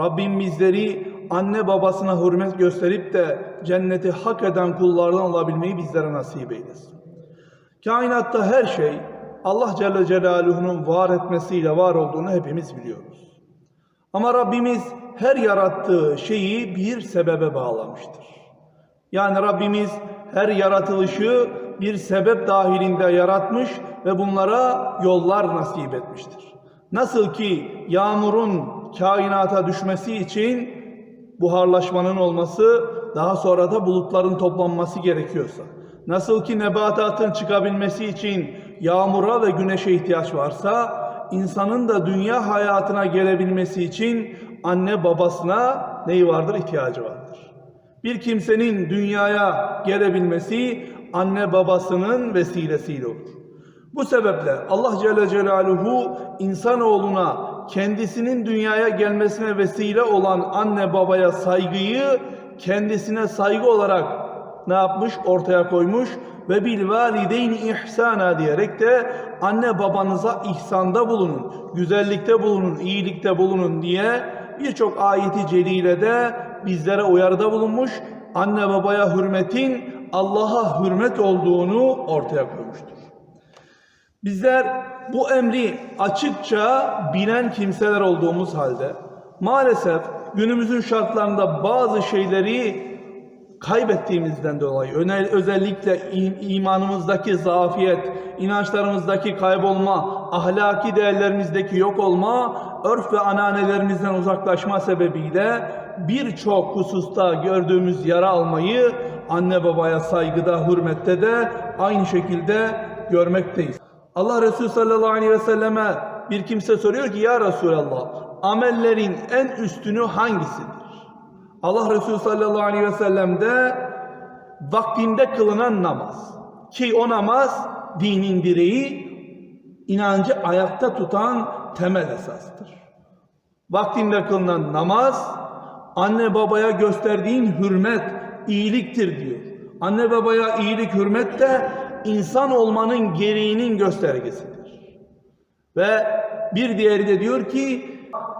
Rabbim bizleri anne babasına hürmet gösterip de cenneti hak eden kullardan olabilmeyi bizlere nasip eylesin. Kainatta her şey Allah Celle Celaluhu'nun var etmesiyle var olduğunu hepimiz biliyoruz. Ama Rabbimiz her yarattığı şeyi bir sebebe bağlamıştır. Yani Rabbimiz her yaratılışı bir sebep dahilinde yaratmış ve bunlara yollar nasip etmiştir. Nasıl ki yağmurun kainata düşmesi için buharlaşmanın olması, daha sonra da bulutların toplanması gerekiyorsa, nasıl ki nebatatın çıkabilmesi için yağmura ve güneşe ihtiyaç varsa, insanın da dünya hayatına gelebilmesi için anne babasına neyi vardır? ihtiyacı vardır. Bir kimsenin dünyaya gelebilmesi anne babasının vesilesiyle olur. Bu sebeple Allah Celle Celaluhu insanoğluna kendisinin dünyaya gelmesine vesile olan anne babaya saygıyı kendisine saygı olarak ne yapmış? Ortaya koymuş ve bil valideyni ihsana diyerek de anne babanıza ihsanda bulunun, güzellikte bulunun, iyilikte bulunun diye birçok ayeti celile de bizlere uyarıda bulunmuş. Anne babaya hürmetin Allah'a hürmet olduğunu ortaya koymuştur. Bizler bu emri açıkça bilen kimseler olduğumuz halde maalesef günümüzün şartlarında bazı şeyleri kaybettiğimizden dolayı özellikle im- imanımızdaki zafiyet, inançlarımızdaki kaybolma, ahlaki değerlerimizdeki yok olma, örf ve ananelerimizden uzaklaşma sebebiyle birçok hususta gördüğümüz yara almayı anne babaya saygıda, hürmette de aynı şekilde görmekteyiz. Allah Resulü sallallahu aleyhi ve selleme bir kimse soruyor ki ya Resulallah amellerin en üstünü hangisidir? Allah Resulü sallallahu aleyhi ve sellem de vaktinde kılınan namaz. Ki o namaz dinin direği, inancı ayakta tutan temel esastır. Vaktinde kılınan namaz, anne babaya gösterdiğin hürmet, iyiliktir diyor. Anne babaya iyilik, hürmet de insan olmanın gereğinin göstergesidir. Ve bir diğeri de diyor ki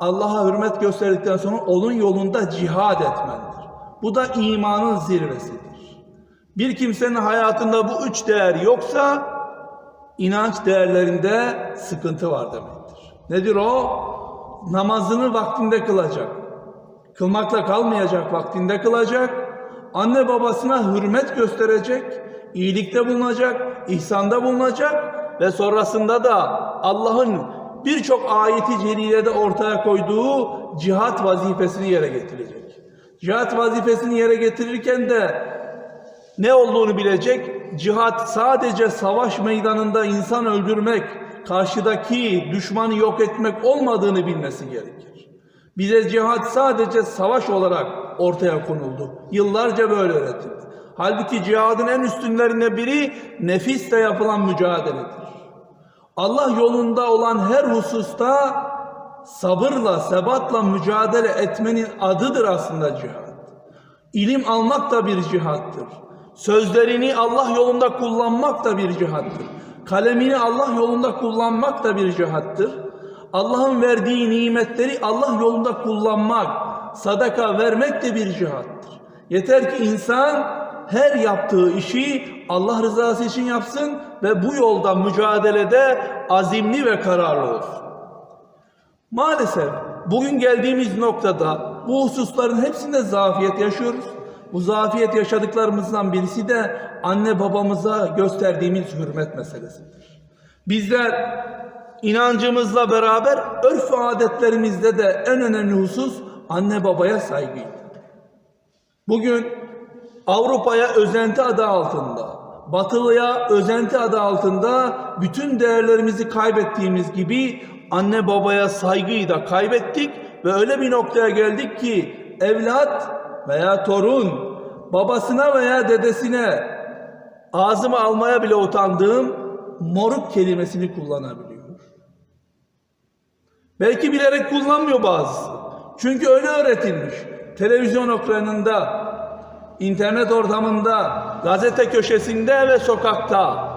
Allah'a hürmet gösterdikten sonra onun yolunda cihad etmendir. Bu da imanın zirvesidir. Bir kimsenin hayatında bu üç değer yoksa inanç değerlerinde sıkıntı var demektir. Nedir o? Namazını vaktinde kılacak. Kılmakla kalmayacak, vaktinde kılacak. Anne babasına hürmet gösterecek, iyilikte bulunacak, ihsanda bulunacak ve sonrasında da Allah'ın birçok ayeti celilede ortaya koyduğu cihat vazifesini yere getirecek. Cihat vazifesini yere getirirken de ne olduğunu bilecek. Cihat sadece savaş meydanında insan öldürmek, karşıdaki düşmanı yok etmek olmadığını bilmesi gerekir. Bize cihat sadece savaş olarak ortaya konuldu. Yıllarca böyle öğretildi. Halbuki cihadın en üstünlerine biri nefisle yapılan mücadeledir. Allah yolunda olan her hususta sabırla, sebatla mücadele etmenin adıdır aslında cihat. İlim almak da bir cihattır. Sözlerini Allah yolunda kullanmak da bir cihattır. Kalemini Allah yolunda kullanmak da bir cihattır. Allah'ın verdiği nimetleri Allah yolunda kullanmak, sadaka vermek de bir cihattır. Yeter ki insan her yaptığı işi Allah rızası için yapsın ve bu yolda mücadelede azimli ve kararlı olsun. Maalesef bugün geldiğimiz noktada bu hususların hepsinde zafiyet yaşıyoruz. Bu zafiyet yaşadıklarımızdan birisi de anne babamıza gösterdiğimiz hürmet meselesidir. Bizler inancımızla beraber örf ve adetlerimizde de en önemli husus anne babaya saygıydı. Bugün Avrupa'ya özenti adı altında, Batılı'ya özenti adı altında bütün değerlerimizi kaybettiğimiz gibi anne babaya saygıyı da kaybettik ve öyle bir noktaya geldik ki evlat veya torun babasına veya dedesine ağzıma almaya bile utandığım moruk kelimesini kullanabiliyor. Belki bilerek kullanmıyor bazısı. Çünkü öyle öğretilmiş. Televizyon ekranında, internet ortamında, gazete köşesinde ve sokakta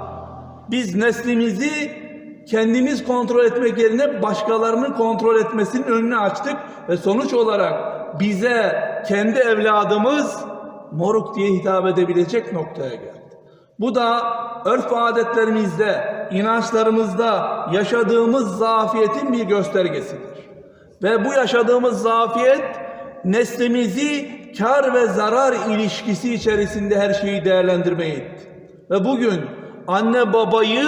biz neslimizi kendimiz kontrol etmek yerine başkalarının kontrol etmesinin önünü açtık ve sonuç olarak bize kendi evladımız moruk diye hitap edebilecek noktaya geldi. Bu da örf ve adetlerimizde, inançlarımızda yaşadığımız zafiyetin bir göstergesidir. Ve bu yaşadığımız zafiyet neslimizi kar ve zarar ilişkisi içerisinde her şeyi değerlendirmeye itti. Ve bugün anne babayı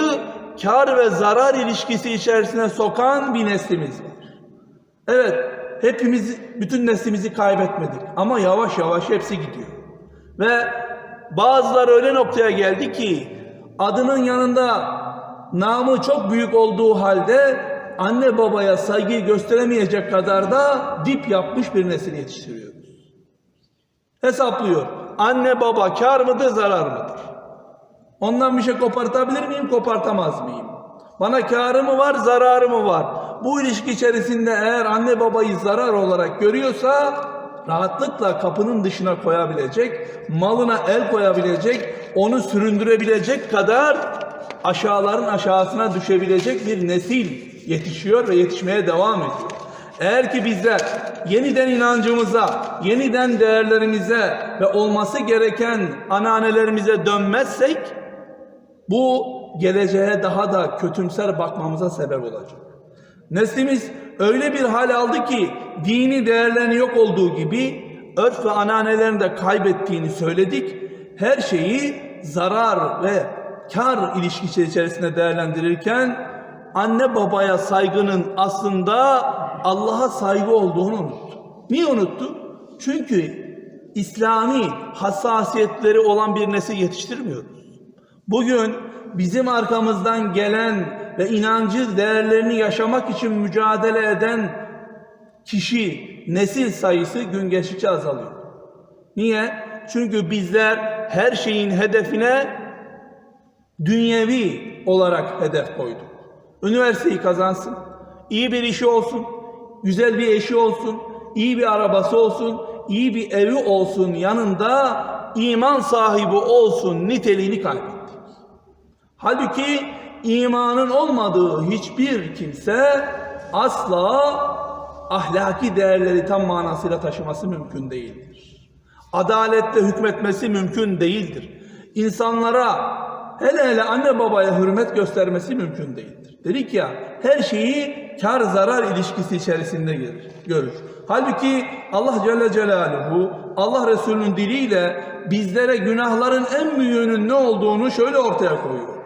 kar ve zarar ilişkisi içerisine sokan bir neslimiz var. Evet, hepimiz bütün neslimizi kaybetmedik ama yavaş yavaş hepsi gidiyor. Ve bazıları öyle noktaya geldi ki adının yanında namı çok büyük olduğu halde anne babaya saygı gösteremeyecek kadar da dip yapmış bir nesil yetiştiriyoruz. Hesaplıyor. Anne baba kar mıdır zarar mıdır? Ondan bir şey kopartabilir miyim, kopartamaz mıyım? Bana karı mı var, zararı mı var? Bu ilişki içerisinde eğer anne babayı zarar olarak görüyorsa rahatlıkla kapının dışına koyabilecek, malına el koyabilecek, onu süründürebilecek kadar aşağıların aşağısına düşebilecek bir nesil yetişiyor ve yetişmeye devam ediyor. Eğer ki bizler yeniden inancımıza, yeniden değerlerimize ve olması gereken ananelerimize dönmezsek bu geleceğe daha da kötümser bakmamıza sebep olacak. Neslimiz öyle bir hal aldı ki dini değerlerini yok olduğu gibi örf ve ananelerini de kaybettiğini söyledik. Her şeyi zarar ve kar ilişkisi içerisinde değerlendirirken anne babaya saygının aslında Allah'a saygı olduğunu unuttu. Niye unuttu? Çünkü İslami hassasiyetleri olan bir nesil yetiştirmiyoruz. Bugün bizim arkamızdan gelen ve inancı değerlerini yaşamak için mücadele eden kişi, nesil sayısı gün geçtikçe azalıyor. Niye? Çünkü bizler her şeyin hedefine dünyevi olarak hedef koyduk. Üniversiteyi kazansın, iyi bir işi olsun, güzel bir eşi olsun, iyi bir arabası olsun, iyi bir evi olsun, yanında iman sahibi olsun niteliğini kaybettik. Halbuki imanın olmadığı hiçbir kimse asla ahlaki değerleri tam manasıyla taşıması mümkün değildir. Adaletle hükmetmesi mümkün değildir. İnsanlara hele hele anne babaya hürmet göstermesi mümkün değildir. Dedik ya her şeyi kar zarar ilişkisi içerisinde gelir, görür. Halbuki Allah Celle Celaluhu Allah Resulü'nün diliyle bizlere günahların en büyüğünün ne olduğunu şöyle ortaya koyuyor.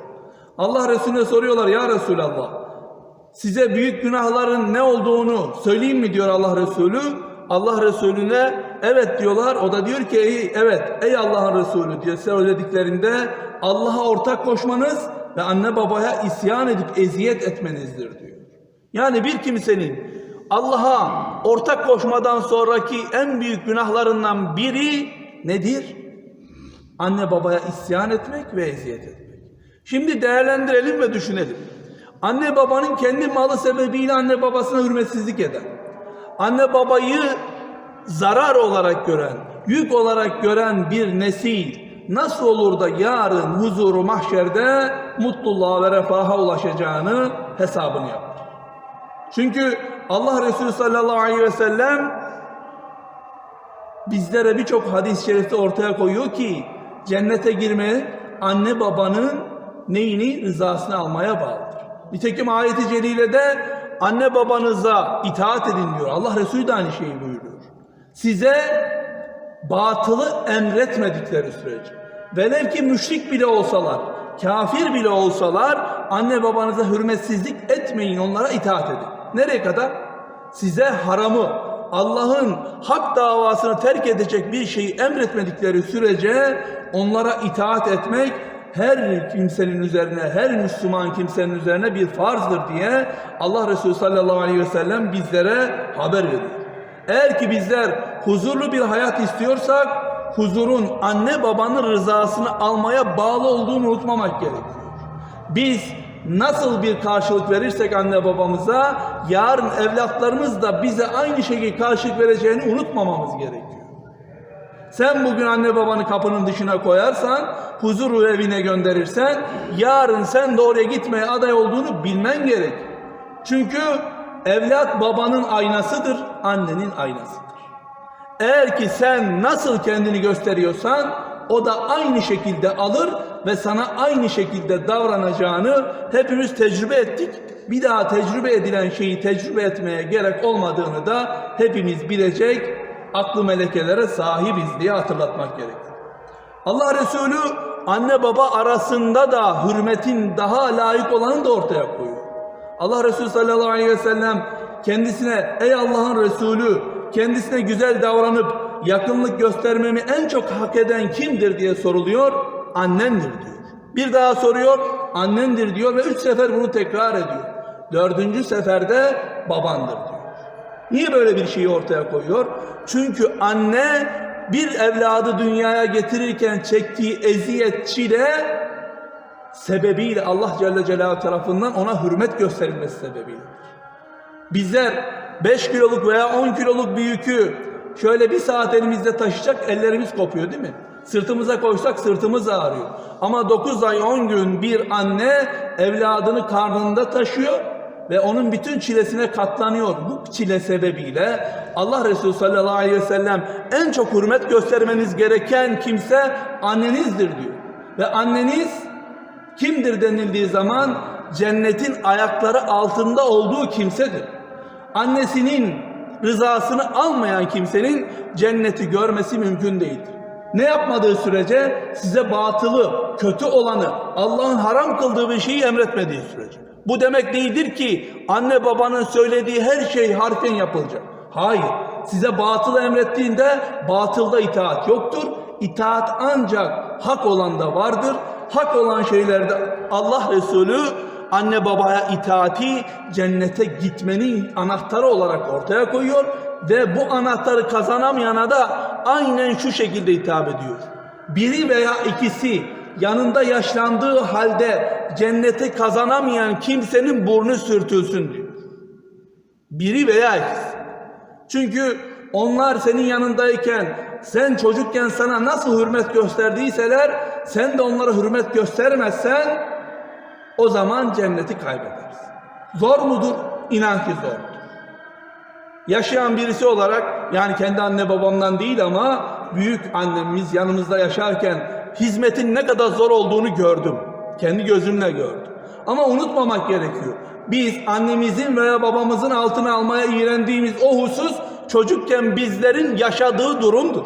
Allah Resulüne soruyorlar ya Resulallah size büyük günahların ne olduğunu söyleyeyim mi diyor Allah Resulü. Allah Resulüne evet diyorlar. O da diyor ki ey, evet ey Allah'ın Resulü diye söylediklerinde Allah'a ortak koşmanız ve anne babaya isyan edip eziyet etmenizdir diyor. Yani bir kimsenin Allah'a ortak koşmadan sonraki en büyük günahlarından biri nedir? Anne babaya isyan etmek ve eziyet etmek. Şimdi değerlendirelim ve düşünelim. Anne babanın kendi malı sebebiyle anne babasına hürmetsizlik eden, anne babayı zarar olarak gören, yük olarak gören bir nesil nasıl olur da yarın huzuru mahşerde mutluluğa ve refaha ulaşacağını hesabını yapar. Çünkü Allah Resulü sallallahu aleyhi ve sellem bizlere birçok hadis-i şerifte ortaya koyuyor ki cennete girme anne babanın neyini rızasını almaya bağlıdır. Nitekim ayeti celilede anne babanıza itaat edin diyor. Allah Resulü de aynı şeyi buyuruyor. Size batılı emretmedikleri sürece velev ki müşrik bile olsalar, kafir bile olsalar anne babanıza hürmetsizlik etmeyin, onlara itaat edin. Nereye kadar? Size haramı, Allah'ın hak davasını terk edecek bir şeyi emretmedikleri sürece onlara itaat etmek her kimsenin üzerine, her Müslüman kimsenin üzerine bir farzdır diye Allah Resulü sallallahu aleyhi ve sellem bizlere haber veriyor. Eğer ki bizler huzurlu bir hayat istiyorsak huzurun anne babanın rızasını almaya bağlı olduğunu unutmamak gerekiyor. Biz nasıl bir karşılık verirsek anne babamıza yarın evlatlarımız da bize aynı şekilde karşılık vereceğini unutmamamız gerekiyor. Sen bugün anne babanı kapının dışına koyarsan, huzur evine gönderirsen, yarın sen de oraya gitmeye aday olduğunu bilmen gerek. Çünkü evlat babanın aynasıdır, annenin aynasıdır. Eğer ki sen nasıl kendini gösteriyorsan o da aynı şekilde alır ve sana aynı şekilde davranacağını hepimiz tecrübe ettik. Bir daha tecrübe edilen şeyi tecrübe etmeye gerek olmadığını da hepimiz bilecek aklı melekelere sahibiz diye hatırlatmak gerekir. Allah Resulü anne baba arasında da hürmetin daha layık olanı da ortaya koyuyor. Allah Resulü sallallahu aleyhi ve sellem kendisine ey Allah'ın Resulü kendisine güzel davranıp yakınlık göstermemi en çok hak eden kimdir diye soruluyor. Annendir diyor. Bir daha soruyor annendir diyor ve üç sefer bunu tekrar ediyor. Dördüncü seferde babandır diyor. Niye böyle bir şeyi ortaya koyuyor? Çünkü anne bir evladı dünyaya getirirken çektiği eziyet, çile sebebiyle Allah Celle Celaluhu tarafından ona hürmet gösterilmesi sebebiyle. Bizler 5 kiloluk veya 10 kiloluk bir yükü şöyle bir saat elimizde taşıyacak ellerimiz kopuyor değil mi? Sırtımıza koysak sırtımız ağrıyor. Ama 9 ay 10 gün bir anne evladını karnında taşıyor ve onun bütün çilesine katlanıyor. Bu çile sebebiyle Allah Resulü sallallahu aleyhi ve sellem en çok hürmet göstermeniz gereken kimse annenizdir diyor. Ve anneniz kimdir denildiği zaman cennetin ayakları altında olduğu kimsedir. Annesinin rızasını almayan kimsenin cenneti görmesi mümkün değildir. Ne yapmadığı sürece size batılı, kötü olanı, Allah'ın haram kıldığı bir şeyi emretmediği sürece. Bu demek değildir ki anne babanın söylediği her şey harfen yapılacak. Hayır. Size batılı emrettiğinde batılda itaat yoktur. İtaat ancak hak olanda vardır. Hak olan şeylerde Allah Resulü anne babaya itaati cennete gitmenin anahtarı olarak ortaya koyuyor ve bu anahtarı kazanamayana da aynen şu şekilde hitap ediyor. Biri veya ikisi yanında yaşlandığı halde cenneti kazanamayan kimsenin burnu sürtülsün diyor. Biri veya ikisi. Çünkü onlar senin yanındayken sen çocukken sana nasıl hürmet gösterdiyseler sen de onlara hürmet göstermezsen o zaman cenneti kaybedersin. Zor mudur? İnan ki zordur. Yaşayan birisi olarak yani kendi anne babamdan değil ama büyük annemiz yanımızda yaşarken hizmetin ne kadar zor olduğunu gördüm. Kendi gözümle gördüm. Ama unutmamak gerekiyor. Biz annemizin veya babamızın altına almaya iğrendiğimiz o husus çocukken bizlerin yaşadığı durumdur.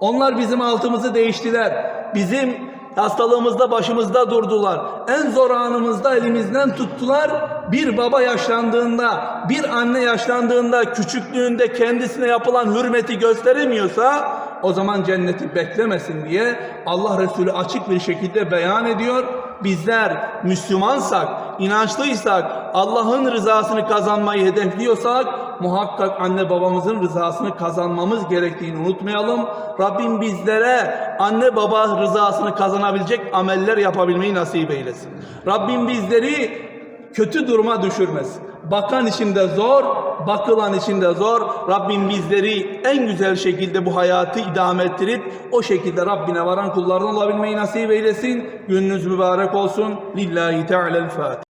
Onlar bizim altımızı değiştiler. Bizim hastalığımızda başımızda durdular. En zor anımızda elimizden tuttular. Bir baba yaşlandığında, bir anne yaşlandığında küçüklüğünde kendisine yapılan hürmeti gösteremiyorsa o zaman cenneti beklemesin diye Allah Resulü açık bir şekilde beyan ediyor. Bizler Müslümansak, inançlıysak, Allah'ın rızasını kazanmayı hedefliyorsak muhakkak anne babamızın rızasını kazanmamız gerektiğini unutmayalım. Rabbim bizlere anne baba rızasını kazanabilecek ameller yapabilmeyi nasip eylesin. Rabbim bizleri kötü duruma düşürmesin. Bakan içinde zor, bakılan içinde zor. Rabbim bizleri en güzel şekilde bu hayatı idame ettirip o şekilde Rabbine varan kullardan olabilmeyi nasip eylesin. Gününüz mübarek olsun. Lillahi Teala'l-Fatiha.